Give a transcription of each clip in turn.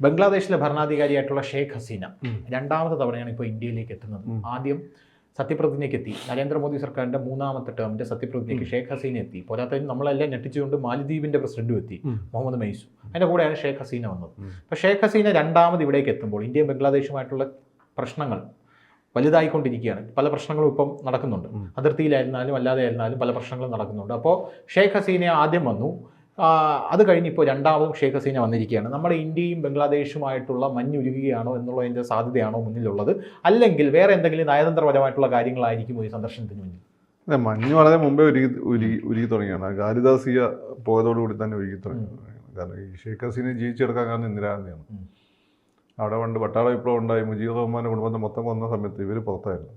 ബംഗ്ലാദേശിലെ ഭരണാധികാരിയായിട്ടുള്ള ഷേഖ് ഹസീന രണ്ടാമത്തെ തവണയാണ് ഇപ്പോൾ ഇന്ത്യയിലേക്ക് എത്തുന്നത്. ആദ്യം സത്യപ്രതിജ്ഞയ്ക്ക് എത്തി. നരേന്ദ്രമോദി സർക്കാരിന്റെ മൂന്നാമത്തെ ടേമിന്റെ സത്യപ്രതിജ്ഞയ്ക്ക് ഷേഖ് ഹസീന എത്തി. പോരാത്തതിന് നമ്മളെല്ലാം ഞെട്ടിച്ചുകൊണ്ട് മാലിദ്വീപിന്റെ പ്രസിഡന്റും എത്തി മുഹമ്മദ് മൈസു അതിന്റെ കൂടെയാണ് ഷേഖ് ഹസീന വന്നത്. അപ്പോൾ ഷേഖ് ഹസീന രണ്ടാമത് ഇവിടേക്ക് എത്തുമ്പോൾ ഇന്ത്യയും ബംഗ്ലാദേശുമായിട്ടുള്ള പ്രശ്നങ്ങൾ വലുതായിക്കൊണ്ടിരിക്കുകയാണ്. പല പ്രശ്നങ്ങളും ഇപ്പം നടക്കുന്നുണ്ട്. അതിർത്തിയിലായിരുന്നാലും അല്ലാതെ ആയിരുന്നാലും പല പ്രശ്നങ്ങളും നടക്കുന്നുണ്ട്. അപ്പോൾ ഷേഖ് ഹസീന ആദ്യം വന്നു. അത് കഴിഞ്ഞ് ഇപ്പോൾ രണ്ടാമതും ഷേഖ് ഹസീന വന്നിരിക്കുകയാണ്. നമ്മുടെ ഇന്ത്യയും ബംഗ്ലാദേശുമായിട്ടുള്ള മഞ്ഞുരുകുകയാണോ എന്നുള്ളതിന്റെ സാധ്യതയാണോ മുന്നിലുള്ളത്? അല്ലെങ്കിൽ വേറെ എന്തെങ്കിലും നയതന്ത്രപരമായിട്ടുള്ള കാര്യങ്ങളായിരിക്കും ഈ സന്ദർശനത്തിന് മുന്നിൽ? അതെ മഞ്ഞ് വളരെ മുമ്പേ ഒരുങ്ങി ഉരുകി ഉരുകി തുടങ്ങിയാണ് ഗാരിദാസിയ പോയതോടുകൂടി തന്നെ ഉരുകി തുടങ്ങി. കാരണം ഈ ഷെയ്ഖ് ഹസീനെ ജീവിച്ചെടുക്കാൻ കാരണം ഇന്ദിരാഗാന്ധിയാണ്. അവിടെ പണ്ട് പട്ടാള വിപ്ലവം ഉണ്ടായി. മുജീബ് റഹ്മാന്റെ കുടുംബത്തെ മൊത്തം വന്ന സമയത്ത് ഇവർ പുറത്തായിരുന്നു.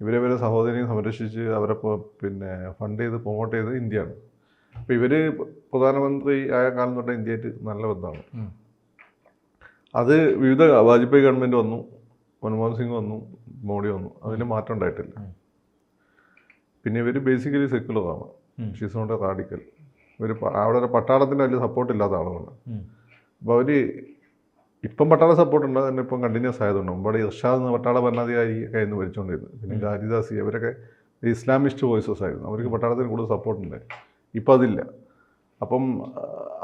ഇവരെ ഇവരെ സഹോദരിയും സംരക്ഷിച്ച് അവരെ പിന്നെ ഫണ്ട് ചെയ്ത് പ്രൊമോട്ട് ചെയ്ത് ഇന്ത്യയാണ്. അപ്പോൾ ഇവർ പ്രധാനമന്ത്രി ആയ കാലം തൊട്ട് ഇന്ത്യയായിട്ട് നല്ല ബന്ധമാണ്. അത് വിവിധ വാജ്പേയി ഗവൺമെന്റ് വന്നു മൻമോഹൻ സിംഗ് വന്നു മോഡി വന്നു. അതിന് മാറ്റം ഉണ്ടായിട്ടില്ല. പിന്നെ ഇവർ ബേസിക്കലി സെക്യുലറാണ്. ഷീസ് നോട്ട് റാഡിക്കൽ ഇവർ അവിടെ ഒരു പട്ടാളത്തിന്റെ വലിയ സപ്പോർട്ട് ഇല്ലാത്ത ആളുകളാണ്. അപ്പോൾ അവർ ഇപ്പം പട്ടാള സപ്പോർട്ട് ഉണ്ട് തന്നെ ഇപ്പം കണ്ടിന്യൂസ് ആയതുകൊണ്ട് മുമ്പ് ഇർഷാദ് എന്ന പട്ടാള ഭരണാധികാരി കയ്യിൽ ഭരിച്ചുകൊണ്ടിരുന്നത് പിന്നെ ഗാരിദാസി അവരൊക്കെ ഇസ്ലാമിസ്റ്റ് വോയിസസ് ആയിരുന്നു. അവർക്ക് പട്ടാളത്തിന് കൂടുതൽ സപ്പോർട്ട് ഇപ്പം അതില്ല അപ്പം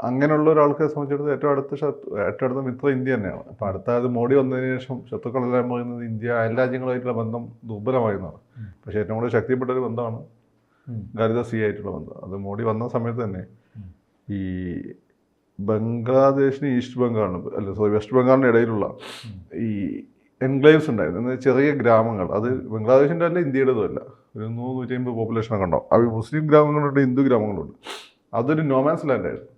അങ്ങനെയുള്ള ഒരാൾക്ക് സംബന്ധിച്ചിടത്തോളം ഏറ്റവും അടുത്ത ശത്രു ഏറ്റവും അടുത്ത മിത്രം ഇന്ത്യ തന്നെയാണ്. അപ്പം അടുത്ത അത് മോഡി വന്നതിന് ശേഷം ശത്രുക്കളെല്ലാം പറയുന്നത് ഇന്ത്യ അയൽ രാജ്യങ്ങളായിട്ടുള്ള ബന്ധം ദുർബലമായിരുന്നാണ് പക്ഷേ ഏറ്റവും കൂടുതൽ ശക്തിപ്പെട്ട ഒരു ബന്ധമാണ് ഗാരിത സി ആയിട്ടുള്ള ബന്ധം. അത് മോഡി വന്ന സമയത്ത് തന്നെ ഈ ബംഗ്ലാദേശിന് ഈസ്റ്റ് ബംഗാളിന് അല്ല സോറി വെസ്റ്റ് ബംഗാളിന് ഇടയിലുള്ള ഈ എൻക്ലേവ്സ് ഉണ്ടായിരുന്നു. ചെറിയ ഗ്രാമങ്ങൾ. അത് ബംഗ്ലാദേശിന്റെ അല്ല ഇന്ത്യയുടേതും അല്ല. ഒരു നൂറ് നൂറ്റി അമ്പത് പോപ്പുലേഷനൊക്കെ ഉണ്ടാവും അവിടെ മുസ്ലിം ഗ്രാമങ്ങളുണ്ട് ഹിന്ദു ഗ്രാമങ്ങളുണ്ട്. അതൊരു നോമാൻസ് ലാൻഡായിരുന്നു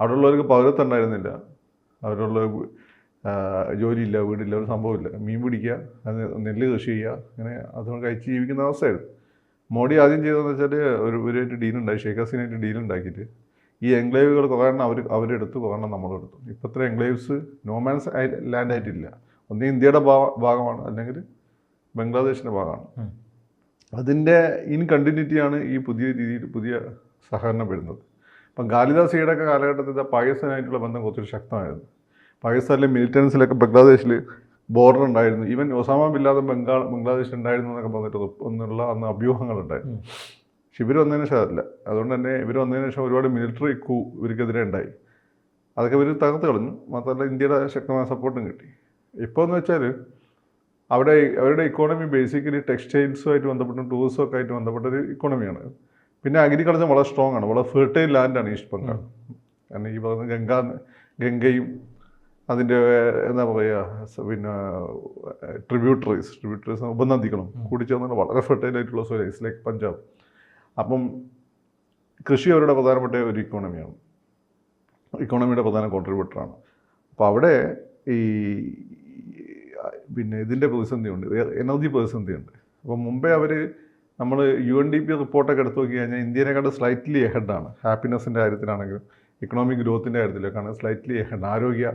അവിടെ ഉള്ളവർക്ക് പൗരത്വം ഉണ്ടായിരുന്നില്ല. അവരുള്ള ജോലിയില്ല വീടില്ല ഒരു സംഭവമില്ല. മീൻ പിടിക്കുക നെല്ല് കൃഷി ചെയ്യുക അങ്ങനെ അതുകൊണ്ട് കഴിച്ച് ജീവിക്കുന്ന അവസ്ഥയായിരുന്നു. മോഡി ആദ്യം ചെയ്തതെന്ന് വെച്ചാൽ ഒരു ഇവരായിട്ട് ഡീലുണ്ടായി ഷേഖ് ഹസീനായിട്ട് ഡീലുണ്ടാക്കിയിട്ട് ഈ എൻക്ലേവുകൾ കുറേ അവർ അവരെടുത്ത് കുറേ നമ്മളെടുത്തു ഇപ്പോൾ ഇത്ര എൻക്ലേവ്സ് നോമാൻസ് ലാൻഡ് ആയിട്ടില്ല. ഒന്ന് ഇന്ത്യയുടെ ഭാഗമാണ്. അല്ലെങ്കിൽ ബംഗ്ലാദേശിന്റെ ഭാഗമാണ്. അതിന്റെ ഇൻ കണ്ടിന്യൂറ്റിയാണ് ഈ പുതിയ രീതിയിൽ പുതിയ സഹകരണം വരുന്നത്. ഇപ്പം ഗാലിദാസിയുടെ ഒക്കെ കാലഘട്ടത്തിൽ പാകിസ്ഥാനായിട്ടുള്ള ബന്ധം കുറച്ചൊരു ശക്തമായിരുന്നു. പാകിസ്ഥാനിലെ മിലിറ്റൻസിലൊക്കെ ബംഗ്ലാദേശിൽ ബോർഡർ ഉണ്ടായിരുന്നു. ഈവൻ ഒസാമ ബില്ലാതെ ബംഗാൾ ബംഗ്ലാദേശിൽ ഉണ്ടായിരുന്നു എന്നൊക്കെ പറഞ്ഞിട്ട് ഒന്നുള്ള അന്ന് അഭ്യൂഹങ്ങളുണ്ടായിരുന്നു. പക്ഷെ ഇവർ വന്നതിന് ശേഷം അതല്ല. അതുകൊണ്ട് തന്നെ ഇവർ വന്നതിന് ശേഷം ഒരുപാട് മിലിറ്ററി കൂ ഇവർക്കെതിരെ ഉണ്ടായി. അതൊക്കെ ഇവർ തകർത്ത് കളഞ്ഞു. മാത്രമല്ല ഇന്ത്യയുടെ ശക്തമായ സപ്പോർട്ടും കിട്ടി. ഇപ്പോൾ എന്ന് വെച്ചാൽ അവിടെ അവരുടെ ഇക്കോണമി ബേസിക്കലി ടെക്സ്റ്റൈൽസുമായിട്ട് ബന്ധപ്പെട്ടും ടൂറിസം ഒക്കെ ആയിട്ട് ബന്ധപ്പെട്ട ഒരു ഇക്കോണമിയാണ് പിന്നെ അഗ്രികൾച്ചർ വളരെ സ്ട്രോങ് ആണ്. വളരെ ഫെർട്ടൈൽ ലാൻഡാണ് ഈസ്റ്റ് ബംഗാൾ. കാരണം ഈ പറയുന്ന ഗംഗ ഗംഗയും അതിന്റെ എന്താ പറയുക പിന്നെ ട്രിബ്യൂട്ടറീസ് ട്രിബ്യൂട്ടറീസ് ഉപനദികളും കൂടി ചേർന്നാൽ വളരെ ഫെർട്ടൈൽ ആയിട്ടുള്ള സോയിൽസ് ലൈക്ക് പഞ്ചാബ് അപ്പം കൃഷി അവരുടെ പ്രധാനപ്പെട്ട ഒരു ഇക്കോണമിയാണ് ഇക്കോണമിയുടെ പ്രധാന കോൺട്രിബ്യൂട്ടറാണ് അപ്പോൾ അവിടെ ഈ പിന്നെ ഇതിന്റെ പ്രതിസന്ധിയുണ്ട്. എനർജി പ്രതിസന്ധിയുണ്ട്. അപ്പോൾ മുമ്പേ അവർ നമ്മൾ യു എൻ ഡി പി റിപ്പോർട്ടൊക്കെ എടുത്തു നോക്കി കഴിഞ്ഞാൽ ഇന്ത്യനെക്കാട്ട് സ്ലൈറ്റ്ലി എഹഡാണ് ഹാപ്പിനെസ്സിന്റെ കാര്യത്തിലാണെങ്കിലും ഇക്കണോമിക് ഗ്രോത്തിന്റെ കാര്യത്തിലൊക്കെയാണ് സ്ലൈറ്റ്ലി എഹഡ് ആരോഗ്യ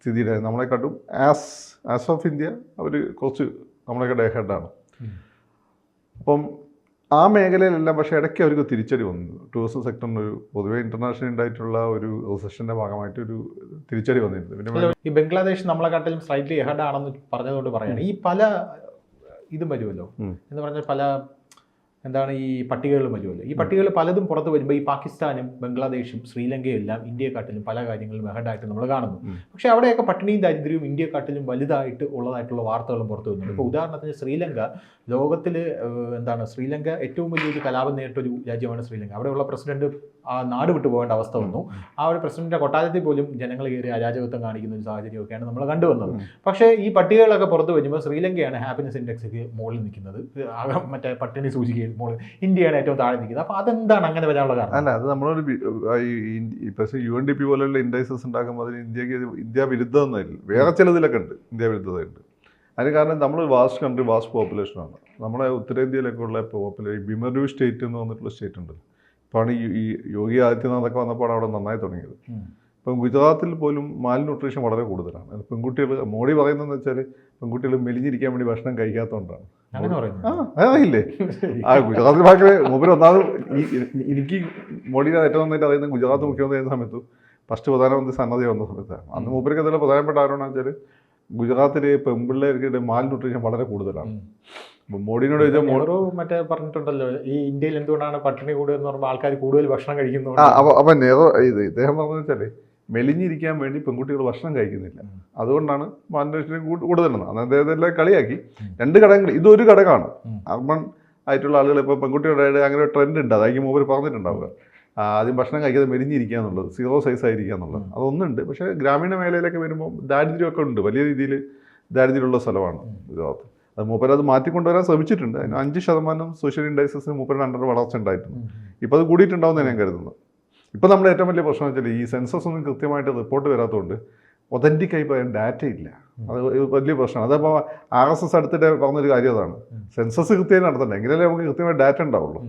സ്ഥിതിയുടെ നമ്മളെക്കാട്ടും ആസ് ആസ് ഓഫ് ഇന്ത്യ അവർ കുറച്ച് നമ്മളെക്കാട്ട് എഹഡാണ്. അപ്പം ആ മേഖലയിലെല്ലാം പക്ഷേ ഇടയ്ക്ക് അവർക്ക് തിരിച്ചടി വന്നു. ടൂറിസം സെക്ടറിന് ഒരു പൊതുവെ ഇന്റർനാഷണൽ ഉണ്ടായിട്ടുള്ള ഒരു സെഷന്റെ ഭാഗമായിട്ട് ഒരു തിരിച്ചടി വന്നിരുന്നു. പിന്നെ ഈ ബംഗ്ലാദേശ് നമ്മളെക്കാട്ടിലും സ്ലൈറ്റ്ലി എഹഡ് ആണെന്ന് പറഞ്ഞതുകൊണ്ട് പറയാണ്. ഈ പല ഇതും വരുമല്ലോ എന്ന് പറഞ്ഞാൽ പല എന്താണ് ഈ പട്ടികകൾ വരുമല്ലോ. ഈ പട്ടികകൾ പലതും പുറത്ത് വരുമ്പോൾ ഈ പാകിസ്ഥാനും ബംഗ്ലാദേശും ശ്രീലങ്കയും എല്ലാം ഇന്ത്യയെക്കാട്ടിലും പല കാര്യങ്ങളും മെഹഡായിട്ട് നമ്മൾ കാണുന്നു. പക്ഷെ അവിടെയൊക്കെ പട്ടിണിയും ദാരിദ്ര്യവും ഇന്ത്യയെക്കാട്ടിലും വലുതായിട്ട് ഉള്ളതായിട്ടുള്ള വാർത്തകളും പുറത്തു വരുന്നുണ്ട്. ഇപ്പോൾ ഉദാഹരണത്തിന് ശ്രീലങ്ക ലോകത്തിൽ എന്താണ് ശ്രീലങ്ക ഏറ്റവും വലിയൊരു കലാപം നേരിട്ടൊരു രാജ്യമാണ് ശ്രീലങ്ക. അവിടെയുള്ള പ്രസിഡന്റ് ആ നാട് വിട്ടു പോകേണ്ട അവസ്ഥ വന്നു. ആ ഒരു പ്രസിഡന്റിന്റെ കൊട്ടാരത്തിൽ പോലും ജനങ്ങൾ കയറി അരാജകത്വം കാണിക്കുന്ന ഒരു സാഹചര്യമൊക്കെയാണ് നമ്മൾ കണ്ടുവന്നത്. പക്ഷേ ഈ പട്ടികകളൊക്കെ പുറത്തു വരുമ്പോൾ ശ്രീലങ്കയാണ് ഹാപ്പിനെസ് ഇൻഡെക്സിക്ക് മുകളിൽ നിൽക്കുന്നത്. മറ്റേ പട്ടിണി സൂചികയിൽ മുകളിൽ ഇന്ത്യയാണ് ഏറ്റവും താഴെ നിൽക്കുന്നത്. അപ്പോൾ അതെന്താണ് അങ്ങനെ വരാനുള്ള കാരണം? അല്ല അത് നമ്മളൊരു പക്ഷേ യു എൻ ഡി പി പോലെയുള്ള ഇൻഡൈസസ് ഉണ്ടാക്കുമ്പോൾ അതിന് ഇന്ത്യയ്ക്ക് ഇന്ത്യ വിരുദ്ധമൊന്നുമില്ല. വേറെ ചിലതിലൊക്കെ ഉണ്ട് ഇന്ത്യ വിരുദ്ധതയുണ്ട്. അതിന് കാരണം നമ്മൾ വാസ്റ്റ് കൺട്രി വാസ്റ്റ് പോപ്പുലേഷനാണ് നമ്മുടെ ഉത്തരേന്ത്യയിലൊക്കെ ഉള്ള പോപ്പുലേഷൻ ബിമരു സ്റ്റേറ്റ് എന്ന് പറഞ്ഞിട്ടുള്ള സ്റ്റേറ്റ് ഉണ്ട് ഇപ്പോഴാണ് ഈ യോഗി ആദിത്യനാഥൊക്കെ വന്നപ്പോഴാണ് അവിടെ നന്നായി തുടങ്ങിയത്. ഇപ്പം ഗുജറാത്തിൽ പോലും മാൽ ന്യൂട്രീഷൻ വളരെ കൂടുതലാണ്. പെൺകുട്ടികൾ മോഡി പറയുന്നതെന്ന് വെച്ചാൽ പെൺകുട്ടികൾ മെലിഞ്ഞിരിക്കാൻ വേണ്ടി ഭക്ഷണം കഴിക്കാത്തതുകൊണ്ടാണ്. അറിയില്ലേ? ആ ഗുജറാത്തിൽ ഭാഗത്ത് മൂപ്പര് ഒന്നാമത് ഈ- എനിക്ക് മോഡിയുടെ ഏറ്റവും നന്നായിട്ട് അറിയുന്നത് ഗുജറാത്ത് മുഖ്യമന്ത്രി ആയിരുന്ന സമയത്ത് ഫസ്റ്റ് പ്രധാനമന്ത്രി സന്നദ്ധ വന്ന സമയത്താണ്. അന്ന് മൂപ്പർക്ക് എന്തെങ്കിലും പ്രധാനപ്പെട്ട ആരോണെന്ന് വെച്ചാൽ ഗുജറാത്തിലെ പെൺപിള്ളേർക്ക് മാൽ ന്യൂട്രീഷൻ വളരെ കൂടുതലാണ്. മോഡിനോട് നെഹ്റു മറ്റേ പറഞ്ഞിട്ടുണ്ടല്ലോ ഈ ഇന്ത്യയിൽ എന്തുകൊണ്ടാണ് പട്ടിണി കൂടുതൽ പറയുമ്പോൾ ആൾക്കാർ കൂടുതൽ ഭക്ഷണം കഴിക്കുന്നു അപ്പൊ അപ്പൊ നെഹ്റു ഇത് ഇദ്ദേഹം പറഞ്ഞു വെച്ചാൽ മെലിഞ്ഞിരിക്കാൻ വേണ്ടി പെൺകുട്ടികൾ ഭക്ഷണം കഴിക്കുന്നില്ല. അതുകൊണ്ടാണ് മാലിന്യേഷൻ കൂടുതലെന്ന് അന്ന് അദ്ദേഹത്തെ കളിയാക്കി. രണ്ട് ഘടകങ്ങൾ ഇതൊരു ഘടകമാണ്. അർബൺ ആയിട്ടുള്ള ആളുകൾ ഇപ്പോൾ പെൺകുട്ടികളുടെ അങ്ങനെ ഒരു ട്രെൻഡ് ഉണ്ട്. അതായിരിക്കും മൂവർ പറഞ്ഞിട്ടുണ്ടാവുക. ആദ്യം ഭക്ഷണം കഴിക്കാതെ മെലിഞ്ഞിരിക്കുക എന്നുള്ളത് സീറോ സൈസ് ആയിരിക്കുക എന്നുള്ളത്. അതൊന്നുണ്ട്. പക്ഷേ ഗ്രാമീണ മേഖലയിലൊക്കെ വരുമ്പോൾ ദാരിദ്ര്യമൊക്കെ ഉണ്ട്. വലിയ രീതിയിൽ ദാരിദ്ര്യമുള്ള സ്ഥലമാണ് ഗുജറാത്ത് അത് മൂപ്പര് അത് മാറ്റിക്കൊണ്ടുവരാൻ ശ്രമിച്ചിട്ടുണ്ട്. അതിന് അഞ്ച് ശതമാനം സോഷ്യൽ ഇൻഡൈസസിന് മൂപ്പരുടെ അണ്ടർ വളർച്ച ഉണ്ടായിട്ടുണ്ട്. ഇപ്പോൾ അത് കൂടിയിട്ടുണ്ടാവും ഞാൻ കരുതുന്നത് ഇപ്പോൾ നമ്മുടെ ഏറ്റവും വലിയ പ്രശ്നം വെച്ചാൽ ഈ സെൻസസ് ഒന്നും കൃത്യമായിട്ട് റിപ്പോർട്ട് വരാത്തതുകൊണ്ട് ഒതന്റിക് ആയി പറയാൻ ഡാറ്റ ഇല്ല. അത് വലിയ പ്രശ്നമാണ്. അതപ്പോൾ ആർ എസ് എസ് അടുത്തിടെ പറഞ്ഞൊരു കാര്യം അതാണ്. സെൻസസ് കൃത്യമായി നടത്തണ്ടേ? എങ്കിലല്ലേ നമുക്ക് കൃത്യമായി ഡാറ്റ ഉണ്ടാവുള്ളൂ.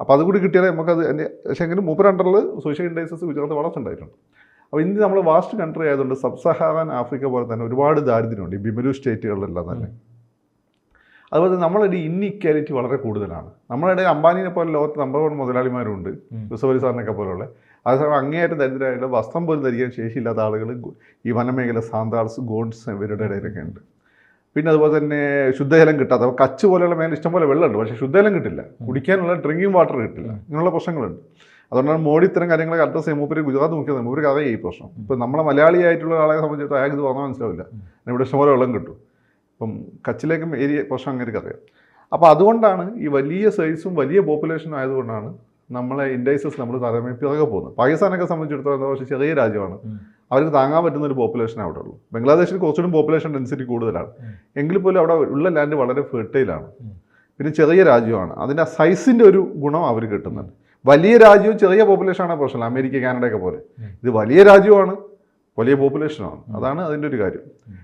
അപ്പോൾ അതുകൂടി കിട്ടിയാലേ നമുക്കത് എന്റെ പക്ഷേ എങ്കിലും മൂപ്പർ അണ്ടറിൽ സോഷ്യൽ ഇൻഡൈസസ് ഗുജറാത്ത് വളർച്ചുണ്ടായിട്ടുണ്ട് അപ്പോൾ ഇന്ത്യ നമ്മൾ വാസ്റ്റ് കൺട്രി ആയതുകൊണ്ട് സബ് സഹാറൻ ആഫ്രിക്ക പോലെ തന്നെ ഒരുപാട് ദാരിദ്ര്യമുണ്ട്. ഈ ബിമലു സ്റ്റേറ്റുകളിലെല്ലാം തന്നെ. അതുപോലെ നമ്മളൊരു ഇന്നിക്വാലിറ്റി വളരെ കൂടുതലാണ്. നമ്മളിടയിൽ അംബാനിനെ പോലെ ലോകത്ത് നമ്പർ വൺ മുതലാളിമാരുണ്ട് ബിസബലി സാറിനൊക്കെ പോലുള്ള അതേസമയം അങ്ങേയറ്റം ദരിദ്രമായിട്ടുള്ള വസ്ത്രം പോലും ധരിക്കാൻ ശേഷിയില്ലാത്ത ആളുകൾ ഈ വനമേഖല സാന്താൾസ് ഗോൺസ് ഇവരുടെ ഇടയിലൊക്കെ ഉണ്ട്. പിന്നെ അതുപോലെ തന്നെ ശുദ്ധജലം കിട്ടാത്ത അപ്പോൾ കച്ച് പോലെയുള്ള മേഖല ഇഷ്ടംപോലെ വെള്ളമുണ്ട് പക്ഷേ ശുദ്ധജലം കിട്ടില്ല. കുടിക്കാനുള്ള ഡ്രിങ്കിങ് വാട്ടർ കിട്ടില്ല. ഇങ്ങനെയുള്ള പ്രശ്നങ്ങളുണ്ട്. അതുകൊണ്ടാണ് മോഡി ഇത്തരം കാര്യങ്ങളൊക്കെ അടുത്ത മൂപ്പര് ഗുജറാത്ത് മുഖ്യമന്ത്രി മൂപ്പര് അറിയാം ഈ പ്രശ്നം. ഇപ്പം നമ്മളെ മലയാളിയായിട്ടുള്ള ആളെ സംബന്ധിച്ചിടത്തോളം അയാൾക്ക് ഇത് പറഞ്ഞാൽ മനസ്സിലാവില്ല. ഇവിടെ ഇഷ്ടംപോലെ വെള്ളം കിട്ടും. ഇപ്പം കച്ചിലേക്കും ഏരിയ പ്രശ്നം അങ്ങനെ അറിയാം. അപ്പോൾ അതുകൊണ്ടാണ് ഈ വലിയ സൈസും വലിയ പോപ്പുലേഷനും ആയതുകൊണ്ടാണ് നമ്മളെ ഇൻഡൈസസ് നമ്മൾ താരതമ്യം പിറകെ പോകുന്നത്. പാകിസ്ഥാനൊക്കെ സംബന്ധിച്ചിടത്തോളം പക്ഷേ ചെറിയ രാജ്യമാണ്. അവർക്ക് താങ്ങാൻ പറ്റുന്ന ഒരു പോപ്പുലേഷൻ അവിടെ ഉള്ളൂ. ബംഗ്ലാദേശിൽ കുറച്ചുകൂടി പോപ്പുലേഷൻ ഡെൻസിറ്റി കൂടുതലാണ്. എങ്കിൽ പോലും അവിടെ ഉള്ള ലാൻഡ് വളരെ ഫെർട്ടൈലാണ്. പിന്നെ ചെറിയ രാജ്യമാണ്. അതിന്റെ സൈസിന്റെ ഒരു ഗുണം അവർ കിട്ടുന്നുണ്ട്. വലിയ രാജ്യവും ചെറിയ പോപ്പുലേഷനാണ് പ്രശ്നം. അമേരിക്ക കാനഡയൊക്കെ പോലെ. ഇത് വലിയ രാജ്യമാണ്. വലിയ പോപ്പുലേഷനാണ് അതാണ് അതിന്റെ ഒരു കാര്യം.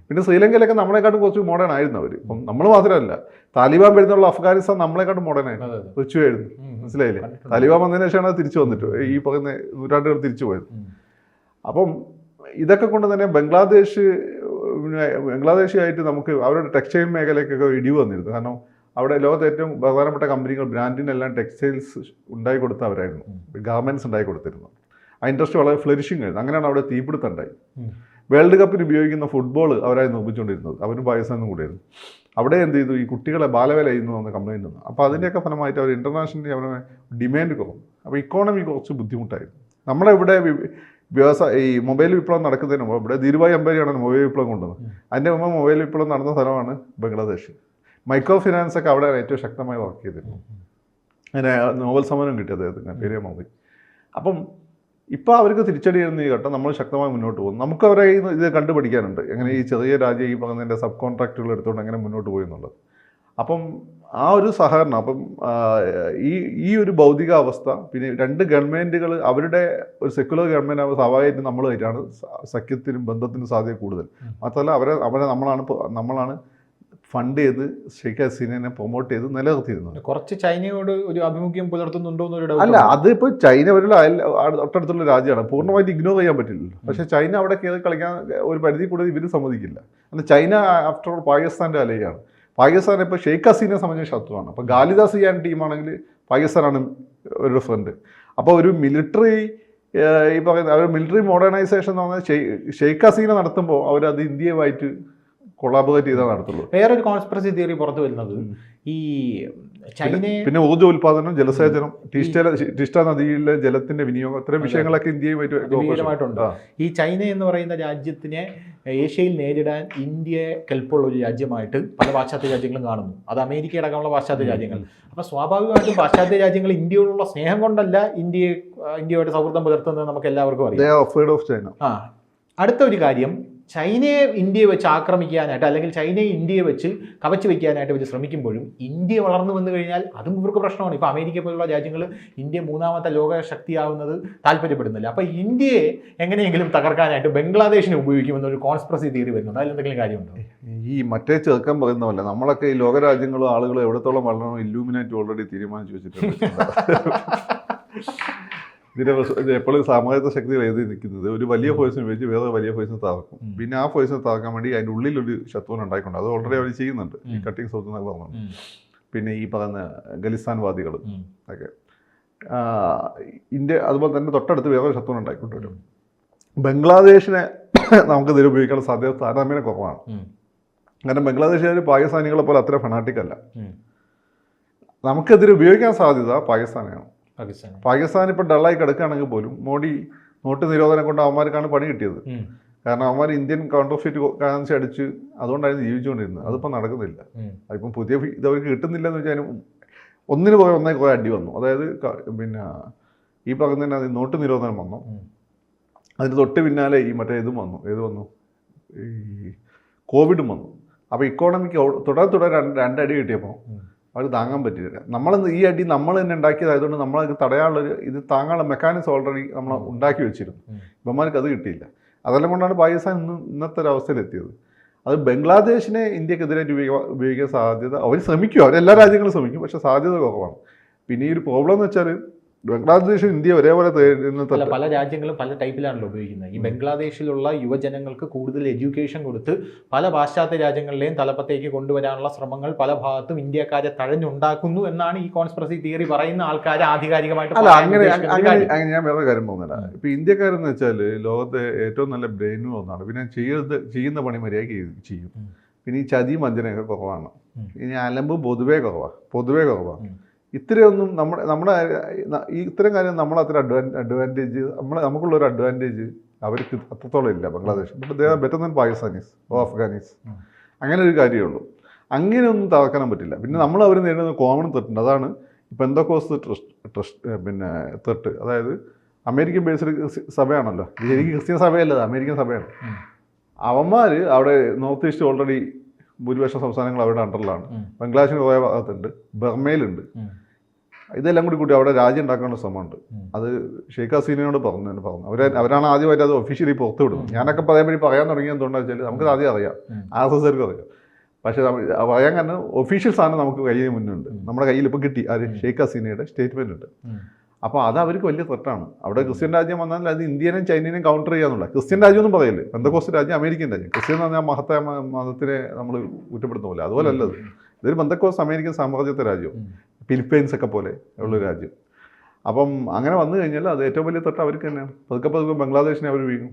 പിന്നെ ശ്രീലങ്കയിലൊക്കെ നമ്മളെക്കാട്ടും കുറച്ച് മോഡേൺ ആയിരുന്നു അവർ ഇപ്പം നമ്മൾ മാത്രമല്ല താലിബാൻ വരുന്നുള്ള അഫ്ഗാനിസ്ഥാൻ നമ്മളെക്കാട്ടും മോഡേൺ ആയിരുന്നു. റിച്ചു ആയിരുന്നു. മനസ്സിലായില്ലേ? താലിബാൻ വന്നതിന് ശേഷമാണ് അത് തിരിച്ചു വന്നിട്ട് ഈ പറയുന്ന നൂറ്റാണ്ടുകൾ തിരിച്ചു പോയത്. അപ്പം ഇതൊക്കെ കൊണ്ട് തന്നെ ബംഗ്ലാദേശ് ബംഗ്ലാദേശിയായിട്ട് ബംഗ്ലാദേശുമായിട്ട് നമുക്ക് അവരുടെ ടെക്സ്റ്റൈൽ മേഖലയ്ക്കൊക്കെ ഇടിവ് വന്നിരുന്നു. കാരണം അവിടെ ലോകത്തെ ഏറ്റവും പ്രധാനപ്പെട്ട കമ്പനികൾ ബ്രാൻഡിനെല്ലാം ടെക്സ്റ്റൈൽസ് ഉണ്ടായി കൊടുത്തവരായിരുന്നു. ഗാർമെന്റ്സ് ഉണ്ടായി കൊടുത്തിരുന്നു. ആ ഇൻഡസ്ട്രി വളരെ ഫ്ലറിഷിങ് ആയിരുന്നു. അങ്ങനെയാണ് അവിടെ തീപിടുത്തം ഉണ്ടായി ഉം. വേൾഡ് കപ്പിന് ഉപയോഗിക്കുന്ന ഫുട്ബോൾ അവരായി നിർമ്മിച്ചുകൊണ്ടിരുന്നത്. അവരും പാകിസ്ഥാനും കൂടെയായിരുന്നു അവിടെ എന്ത് ചെയ്തു? ഈ കുട്ടികളെ ബാലവേല ചെയ്യുന്നു എന്ന കംപ്ലൈന്റ് വന്നു. അപ്പോൾ അതിന്റെയൊക്കെ ഫലമായിട്ട് അവർ ഇന്റർനാഷണലി അവരെ ഡിമാൻഡ് കുറഞ്ഞു. അപ്പോൾ ഇക്കോണമി കുറച്ച് ബുദ്ധിമുട്ടായിരുന്നു. നമ്മുടെ ഇവിടെ വ്യവസായ ഈ മൊബൈൽ വിപ്ലവം നടക്കുന്നതിന് മുമ്പ് ഇവിടെ ധീരുഭായ് അംബാനിയാണ് മൊബൈൽ വിപ്ലവം കൊണ്ടുവന്നത്. അതിന്റെ മുമ്പ് മൊബൈൽ വിപ്ലവം നടന്ന സ്ഥലമാണ് ബംഗ്ലാദേശ്. മൈക്രോ ഫിനാൻസ് ഒക്കെ അവിടെയാണ് ഏറ്റവും ശക്തമായി വർക്ക് ചെയ്തിരുന്നത്. അങ്ങനെ നോവൽ സമ്മാനം കിട്ടി അദ്ദേഹത്തിന്. പേര് മൊബൈൽ അപ്പം ഇപ്പോൾ അവർക്ക് തിരിച്ചടി ചെയ്യുന്ന ഈ ഘട്ടം നമ്മൾ ശക്തമായി മുന്നോട്ട് പോകും നമുക്ക് അവരെ ഇത് കണ്ടുപിടിക്കാനുണ്ട്. എങ്ങനെ ഈ ചെറിയ രാജ്യം ഈ പറഞ്ഞതിന്റെ സബ് കോൺട്രാക്റ്റുകൾ എടുത്തുകൊണ്ട് എങ്ങനെ മുന്നോട്ട് പോയി എന്നുള്ളത്. അപ്പം ആ ഒരു സഹകരണം അപ്പം ഈ ഈ ഒരു ഭൗതിക അവസ്ഥ പിന്നെ രണ്ട് ഗവൺമെന്റുകൾ അവരുടെ ഒരു സെക്യുലർ ഗവൺമെന്റ് അവ സ്വാഭാവികമായിട്ടും നമ്മളുമായിട്ടാണ് സഖ്യത്തിനും ബന്ധത്തിനും സാധ്യത കൂടുതൽ. മാത്രമല്ല അവരെ അവരെ നമ്മളാണ് നമ്മളാണ് ഫണ്ട് ചെയ്ത് ഷെയ്ഖ് ഹസീനെ പ്രൊമോട്ട് ചെയ്ത് നിലനിർത്തിയിരുന്നു. കുറച്ച് ചൈനയോട് ഒരു അഭിമുഖ്യം പുലർത്തുന്നുണ്ടോ എന്നൊരു അല്ല അതിപ്പോൾ ചൈന ഒരു തൊട്ടടുത്തുള്ള രാജ്യമാണ്. പൂർണമായിട്ട് ഇഗ്നോർ ചെയ്യാൻ പറ്റില്ലല്ലോ. പക്ഷേ ചൈന അവിടെ കയറി കളിക്കാൻ ഒരു പരിധി കൂടുതൽ ഇവർ സമ്മതിക്കില്ല. അല്ല ചൈന ആഫ്റ്റർ ഓൾ പാകിസ്ഥാന്റെ അലയാണ്. പാകിസ്ഥാൻ ഇപ്പോൾ ഷെയ്ഖ് ഹസീനെ സംബന്ധിച്ച ശത്രുവാണ്. അപ്പോൾ ഗാലിദാസ് ചെയ്യാൻ ടീമാണെങ്കിൽ പാകിസ്ഥാനാണ് ഒരു ഫ്രണ്ട് അപ്പോൾ ഒരു മിലിറ്ററി ഈ പറയുന്ന അവർ മിലിറ്ററി മോഡേണൈസേഷൻ എന്ന് പറഞ്ഞാൽ ഷെയ്- ഷെയ്ഖ് ഹസീന നടത്തുമ്പോൾ അവരത് ഇന്ത്യയുമായിട്ട് കൊളാബറേറ്റ് ചെയ്താൽ നടത്തുള്ളൂ. വേറൊരു കോൺസ്പിറസി തിയറി പുറത്തു വരുന്നത് ഈ ചൈനയെ പിന്നെ ഊർജ ഉൽപാദനം ജലസേചനം ടീസ്റ്റ ടീസ്റ്റ നദിയിലെ ജലത്തിന്റെ വിനിയോഗം ഇത്തരം വിഷയങ്ങളൊക്കെ ഇന്ത്യയുമായിട്ട് ഈ ചൈന എന്ന് പറയുന്ന രാജ്യത്തിനെ ഏഷ്യയിൽ നേരിടാൻ ഇന്ത്യയെ കെൽപ്പുള്ള ഒരു രാജ്യമായിട്ട് പല പാശ്ചാത്യ രാജ്യങ്ങളും കാണുന്നു. അത് അമേരിക്ക അടക്കമുള്ള പാശ്ചാത്യ രാജ്യങ്ങൾ. അപ്പൊ സ്വാഭാവികമായിട്ടും പാശ്ചാത്യ രാജ്യങ്ങൾ ഇന്ത്യയോടുള്ള സ്നേഹം കൊണ്ടല്ല ഇന്ത്യയെ ഇന്ത്യയുമായിട്ട് സൗഹൃദം പുലർത്തുന്നത് നമുക്ക് എല്ലാവർക്കും അറിയാം. അടുത്ത ഒരു കാര്യം ചൈനയെ ഇന്ത്യയെ വെച്ച് ആക്രമിക്കാനായിട്ട് അല്ലെങ്കിൽ ചൈനയെ ഇന്ത്യയെ വെച്ച് കവച്ച് വയ്ക്കാനായിട്ട് വെച്ച് ശ്രമിക്കുമ്പോഴും ഇന്ത്യ വളർന്നു വന്നു കഴിഞ്ഞാൽ അതും ഇവർക്ക് പ്രശ്നമാണ്. ഇപ്പോൾ അമേരിക്ക പോലുള്ള രാജ്യങ്ങൾ ഇന്ത്യ മൂന്നാമത്തെ ലോക ശക്തിയാവുന്നത് താല്പര്യപ്പെടുന്നില്ല. അപ്പോൾ ഇന്ത്യയെ എങ്ങനെയെങ്കിലും തകർക്കാനായിട്ട് ബംഗ്ലാദേശിനെ ഉപയോഗിക്കുമെന്നൊരു കോൺസ്പ്രസി തിയറി വരുന്നുണ്ട്. അതിൽ എന്തെങ്കിലും കാര്യമുണ്ടോ? ഈ മറ്റേ ചെറുക്കൻ പറയുന്ന പോലെ നമ്മളൊക്കെ ഈ ലോകരാജ്യങ്ങളും ആളുകളും എവിടത്തോളം വളരണം ഇല്ലൂമിനാറ്റി ഓൾറെഡി തീരുമാനിച്ചു വെച്ചിട്ടുണ്ട്. പ്രശ്നം എപ്പോഴും സാമൂഹിക ശക്തികൾ എഴുതി നിൽക്കുന്നത്. ഒരു വലിയ ഫോഴ്സിനെ ഉപയോഗിച്ച് വേറെ വലിയ ഫോഴ്സിനെ താർക്കും പിന്നെ ആ ഫോഴ്സിനെ താക്കാൻ വേണ്ടി അതിന്റെ ഉള്ളിൽ ഒരു ശത്രുവിനെ ഉണ്ടായിക്കൊണ്ട്. അത് ഓൾറെഡി അവർ ചെയ്യുന്നുണ്ട്. ഈ. കട്ടിങ് സൗത്ത് എന്നൊക്കെ പറഞ്ഞു പിന്നെ ഈ പറയുന്ന ഖലിസ്ഥാൻവാദികൾ വാദികൾ ഒക്കെ. ഇന്ത്യ അതുപോലെ തന്നെ തൊട്ടടുത്ത് വേറെ ശത്രുവിനെ ഉണ്ടായിക്കൊണ്ട് വരും. ബംഗ്ലാദേശിനെ നമുക്ക് ഇതിൽ ഉപയോഗിക്കാൻ സാധ്യത താരതമ്യേന കുറവാണ്. കാരണം ബംഗ്ലാദേശുകാർ പാകിസ്ഥാനികളെ പോലെ അത്ര ഫെനാറ്റിക് അല്ല. നമുക്കെതിരെ ഉപയോഗിക്കാൻ സാധ്യത പാകിസ്ഥാനെയാണ്. പാകിസ്ഥാൻ പാകിസ്ഥാൻ ഇപ്പോൾ ഡള്ളായി കിടക്കുകയാണെങ്കിൽ പോലും മോഡി നോട്ട് നിരോധനം കൊണ്ട് അവന്മാർക്കാണ് പണി കിട്ടിയത്. കാരണം അവന്മാർ ഇന്ത്യൻ കൗണ്ടർഫിറ്റ് കറൻസി അടിച്ച് അതുകൊണ്ടായിരുന്നു ജീവിച്ചുകൊണ്ടിരുന്നത്. അതിപ്പോൾ നടക്കുന്നില്ല. അതിപ്പം പുതിയ ഇത് അവർക്ക് കിട്ടുന്നില്ലെന്ന് വെച്ചാൽ ഒന്നിന് പോയി ഒന്നേ കുറേ അടി വന്നു. അതായത് പിന്നെ ഈ പറഞ്ഞ തന്നെ അത് നോട്ട് നിരോധനം വന്നു. അതിന് തൊട്ട് പിന്നാലെ ഈ മറ്റേ ഇതും വന്നു. ഏത് വന്നു? ഈ കോവിഡും വന്നു. അപ്പോൾ ഇക്കോണമിക്ക് തുടർ തുടർ രണ്ട് രണ്ടടി കിട്ടിയപ്പോൾ ഉം. അവർ താങ്ങാൻ പറ്റില്ല നമ്മൾ ഈ അടി നമ്മൾ തന്നെ ഉണ്ടാക്കിയതായതുകൊണ്ട് നമ്മളത് തടയാനുള്ളൊരു ഇത് താങ്ങാനുള്ള മെക്കാനിസം ഓൾറെഡി നമ്മൾ ഉണ്ടാക്കി വെച്ചിരുന്നു. ഇവന്മാർക്ക് അത് കിട്ടിയില്ല. അതെല്ലാം കൊണ്ടാണ് പാകിസ്ഥാൻ ഇന്ന് ഇന്നത്തെ ഒരു അവസ്ഥയിലെത്തിയത് അത് ബംഗ്ലാദേശിനെ ഇന്ത്യക്കെതിരെ ഉപയോഗിക്കാൻ ഉപയോഗിക്കാൻ സാധ്യത അവർ ശ്രമിക്കും. അവരെല്ലാ രാജ്യങ്ങളും ശ്രമിക്കും പക്ഷേ സാധ്യത കുറവാണ്. പിന്നെ ഈ ഒരു പ്രോബ്ലം എന്ന് വെച്ചാൽ ബംഗ്ലാദേശും ഇന്ത്യ ഒരേപോലെ പല രാജ്യങ്ങളും പല ടൈപ്പിലാണല്ലോ ഉപയോഗിക്കുന്നത്. ഈ ബംഗ്ലാദേശിലുള്ള യുവജനങ്ങൾക്ക് കൂടുതൽ എഡ്യൂക്കേഷൻ കൊടുത്ത് പല പാശ്ചാത്യ രാജ്യങ്ങളിലെയും തലപ്പത്തേക്ക് കൊണ്ടുവരാനുള്ള ശ്രമങ്ങൾ പല ഭാഗത്തും ഇന്ത്യക്കാരെ തഴഞ്ഞുണ്ടാക്കുന്നു എന്നാണ് ഈ കോൺസ്പിറസി തിയറി പറയുന്ന ആൾക്കാർ ആധികാരികമായിട്ട് അല്ല അങ്ങനെ അങ്ങനെ ഞാൻ വേറെ കാര്യം പോകുന്നില്ല ഇപ്പൊ ഇന്ത്യക്കാരെന്ന് വെച്ചാൽ ലോകത്തെ ഏറ്റവും നല്ല ബ്രെയിനും ഒന്നാണ്. പിന്നെ ചെയ്ത് ചെയ്യുന്ന പണി മര്യാദയ്ക്ക് ചെയ്യും. പിന്നെ ഈ ചതി വഞ്ചനയൊക്കെ കുറവാണ്. ഇനി അലമ്പ് പൊതുവേ കുറവാണ് പൊതുവേ കുറവാണ്. ഇത്രയൊന്നും നമ്മൾ നമ്മുടെ ഈ ഇത്തരം കാര്യം നമ്മൾ അത്ര അഡ്വാൻ അഡ്വാന്റേജ് നമ്മളെ നമുക്കുള്ളൊരു അഡ്വാന്റേജ് അവർക്ക് അത്രത്തോളം ഇല്ല Bangladesh but they are better than Pakistanis or Afghanis അങ്ങനെ ഒരു കാര്യമേ ഉള്ളൂ. അങ്ങനെയൊന്നും തകർക്കാനും പറ്റില്ല. പിന്നെ നമ്മൾ അവർ നേരിടുന്ന കോമൺ തെറ്റുണ്ട് അതാണ് ഇപ്പം എന്തൊക്കെ ട്രസ്റ്റ് ട്രസ്റ്റ് പിന്നെ തെട്ട് അതായത് അമേരിക്കൻ ബേസ്ഡ് സഭയാണല്ലോ. ഇത് ശരിക്കും ക്രിസ്ത്യൻ സഭയല്ല അമേരിക്കൻ സഭയാണ്. അവന്മാർ അവിടെ നോർത്ത് ഈസ്റ്റ് ഓൾറെഡി ഭൂരിപക്ഷം സംസ്ഥാനങ്ങൾ അവരുടെ അണ്ടറിലാണ്. ബംഗ്ലാദേശിന് കുറേ ഭാഗത്തുണ്ട്. ബർമയിലുണ്ട്. ഇതെല്ലാം കൂടി കൂട്ടി അവിടെ രാജ്യം ഉണ്ടാക്കാനുള്ള ശ്രമമുണ്ട്. അത് ഷെയ്ഖ് ഹസീനയോട് പറഞ്ഞു തന്നെ പറഞ്ഞു. അവർ അവരാണ് ആദ്യമായിട്ട് അത് ഒഫീഷ്യലി പുറത്തു വിടുന്നത്. ഞാനൊക്കെ പറയാൻ വേണ്ടി പറയാൻ തുടങ്ങിയത് എന്തുകൊണ്ടാണെന്ന് വെച്ചാൽ നമുക്ക് ആദ്യം അറിയാം. ആർ എസ് എസ്കാർക്ക് അറിയാം. പക്ഷേ പറയാൻ കാരണം ഒഫീഷ്യൽ സാധനം നമുക്ക് കയ്യിൽ മുന്നുണ്ട് നമ്മുടെ കയ്യിൽ ഇപ്പോൾ കിട്ടി. അത് ഷെയ്ഖ് ഹസീനയുടെ സ്റ്റേറ്റ്മെന്റ് ഉണ്ട്. അപ്പോൾ അത് അവർക്ക് വലിയ തെറ്റാണ് അവിടെ ക്രിസ്ത്യൻ രാജ്യം വന്നാൽ അത് ഇന്ത്യനെയും ചൈനയും കൗണ്ടർ ചെയ്യാന്നുള്ള. ക്രിസ്ത്യൻ രാജ്യം ഒന്നും പറയല്ലേ? ബന്ധക്കോസ്റ്റ് രാജ്യം അമേരിക്കൻ രാജ്യം. ക്രിസ്ത്യൻ എന്ന് പറഞ്ഞാൽ മഹത്തായ മതത്തിനെ നമ്മൾ കുറ്റപ്പെടുത്തുന്ന പോലെ അതുപോലെ അല്ലത് ഇതൊരു ബന്ധക്കോസ്റ്റ് അമേരിക്കൻ സാമ്രാജ്യത്തെ രാജ്യം. ഫിലിപ്പൈൻസ് ഒക്കെ പോലെ ഉള്ള രാജ്യം. അപ്പം അങ്ങനെ വന്നു കഴിഞ്ഞാൽ അത് ഏറ്റവും വലിയ തൊട്ട് അവർക്ക് തന്നെയാണ്. പതുക്കെ പതുക്കെ ബംഗ്ലാദേശിനെ അവർ വീഴും.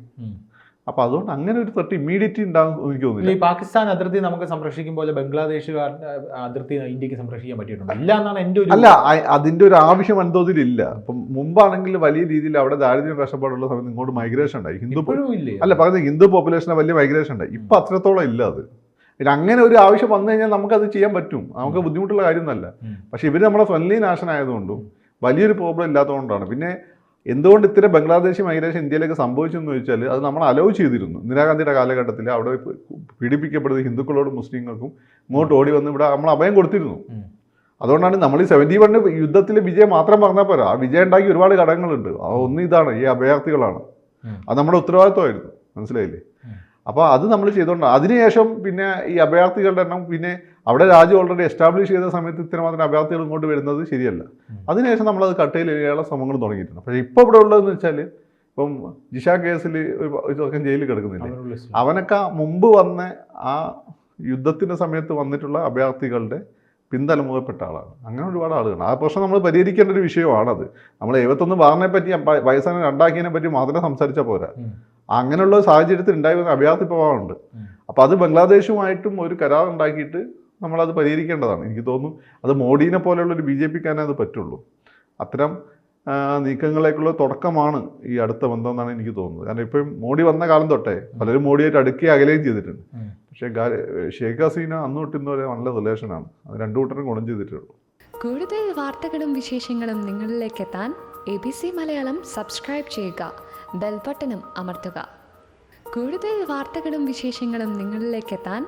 ഉം. അപ്പോൾ അതുകൊണ്ട് അങ്ങനെ ഒരു തൊട്ട് ഇമ്മീഡിയറ്റ് ഉണ്ടാകും എനിക്ക് തോന്നുന്നു ഈ പാകിസ്ഥാൻ അതിർത്തി നമുക്ക് സംരക്ഷിക്കും പോലെ ബംഗ്ലാദേശുകാർ അതിർത്തി ഇന്ത്യയ്ക്ക് സംരക്ഷിക്കാൻ പറ്റിയിട്ടുണ്ട്. ഇല്ല എന്നാണ് എന്റെ ഒരു അല്ല അതിന്റെ ഒരു ആവശ്യം വൻതോതിലില്ല അപ്പം മുമ്പാണെങ്കിൽ വലിയ രീതിയിൽ അവിടെ ദാരിദ്ര്യം കഷ്ടപ്പാടുള്ള സമയത്ത് ഇങ്ങോട്ട് മൈഗ്രേഷൻ ഉണ്ടായി. ഹിന്ദു ഇല്ലേ. അല്ല പറഞ്ഞത് ഹിന്ദു പോപ്പുലേഷന് വലിയ മൈഗ്രേഷൻ ഉണ്ടായി. ഇപ്പൊ അത്രത്തോളം ഇല്ല അത്. പിന്നെ അങ്ങനെ ഒരു ആവശ്യം വന്നു കഴിഞ്ഞാൽ നമുക്കത് ചെയ്യാൻ പറ്റും. നമുക്ക് ബുദ്ധിമുട്ടുള്ള കാര്യമൊന്നുമല്ല ഉം. പക്ഷെ ഇവർ നമ്മുടെ ഫ്രണ്ട്ലി നാഷൻ ആയതുകൊണ്ടും വലിയൊരു പ്രോബ്ലം ഇല്ലാത്തതുകൊണ്ടാണ്. പിന്നെ എന്തുകൊണ്ട് ഇത്ര ബംഗ്ലാദേശി മൈഗ്രേഷൻ ഇന്ത്യയിലേക്ക് സംഭവിച്ചു എന്ന് ചോദിച്ചാൽ അത് നമ്മൾ അലോ ചെയ്തിരുന്നു. ഇന്ദിരാഗാന്ധിയുടെ കാലഘട്ടത്തിൽ അവിടെ പീഡിപ്പിക്കപ്പെടുന്ന ഹിന്ദുക്കളോടും മുസ്ലിങ്ങൾക്കും ഇങ്ങോട്ട് ഓടി വന്ന് ഇവിടെ നമ്മൾ അഭയം കൊടുത്തിരുന്നു. അതുകൊണ്ടാണ് നമ്മൾ ഈ സെവന്റി വണ്ണ് യുദ്ധത്തിലെ വിജയം മാത്രം പറഞ്ഞാൽ പോരാ. ആ വിജയം ഉണ്ടാക്കി ഒരുപാട് ഘടകങ്ങളുണ്ട്. ആ ഒന്ന് ഇതാണ് ഈ അഭയാർത്ഥികളാണ്. അത് നമ്മുടെ ഉത്തരവാദിത്വമായിരുന്നു. മനസ്സിലായില്ലേ? അപ്പോൾ അത് നമ്മൾ ചെയ്തുകൊണ്ട് അതിനുശേഷം പിന്നെ ഈ അഭയാർത്ഥികളുടെ എണ്ണം പിന്നെ അവിടെ രാജ്യം ഓൾറെഡി എസ്റ്റാബ്ലിഷ് ചെയ്ത സമയത്ത് ഇത്രമാത്രം അഭയാർത്ഥികൾ ഇങ്ങോട്ട് വരുന്നത് ശരിയല്ല. അതിനുശേഷം നമ്മളത് കട്ടയിൽ ചെയ്യാനുള്ള ശ്രമങ്ങൾ തുടങ്ങിയിട്ടുണ്ട്. പക്ഷേ ഇപ്പോൾ ഇവിടെ ഉള്ളതെന്ന് വെച്ചാൽ ഇപ്പം ജിഷ കേസിൽ ഒരു ഒരു ജയിലിൽ കിടക്കുന്നില്ല. അവനൊക്കെ മുമ്പ് വന്ന ആ യുദ്ധത്തിന്റെ സമയത്ത് വന്നിട്ടുള്ള അഭയാർത്ഥികളുടെ പിന്തലമുറപ്പെട്ട ആളാണ്. അങ്ങനെ ഒരുപാട് ആളുകൾ ആ പ്രശ്നം നമ്മൾ പരിഹരിക്കേണ്ട ഒരു വിഷയമാണത്. നമ്മൾ എഴുപത്തൊന്ന് ബാറിനെ പറ്റി വയസ്സാനെ രണ്ടാക്കിയതിനെ പറ്റി മാത്രമേ സംസാരിച്ചാൽ പോരാ. അങ്ങനെയുള്ള സാഹചര്യത്തിൽ ഉണ്ടായി വന്ന അഭയാർത്ഥി പ്രഭാവമുണ്ട്. അപ്പോൾ അത് ബംഗ്ലാദേശുമായിട്ടും ഒരു കരാർ ഉണ്ടാക്കിയിട്ട് നമ്മളത് പരിഹരിക്കേണ്ടതാണ്. എനിക്ക് തോന്നുന്നു അത് മോഡീനെ പോലെയുള്ള ഒരു ബി ജെ പിക്കാരനെ അത് പറ്റുള്ളൂ. അത്തരം ആ, നീക്കങ്ങളിലേക്കുള്ള തുടക്കമാണ് ഈ അടുത്ത ബന്ധം എന്നാണ് എനിക്ക് തോന്നുന്നത്. കാരണം ഇപ്പം മോഡി വന്ന കാലം തൊട്ടേ പലരും മോഡിയായിട്ട് അടുക്കുകയും അകലുകയും ചെയ്തിട്ടുണ്ട്. പക്ഷേ ഷേഖ് ഷെയ്ഖ് ഹസീന അന്ന് തൊട്ട് ഇന്ന് വരെ നല്ല റിലേഷനാണ് അത് രണ്ടു കൂട്ടരും ഗുണം ചെയ്തിട്ടുള്ളൂ. കൂടുതൽ വാർത്തകളും വിശേഷങ്ങളും നിങ്ങളിലേക്ക് എത്താൻ A B C Malayalam subscribe ചെയ്യുക. ബെൽബട്ടനും അമർത്തുക. കൂടുതൽ വാർത്തകളും വിശേഷങ്ങളും നിങ്ങളിലേക്ക് എത്താൻ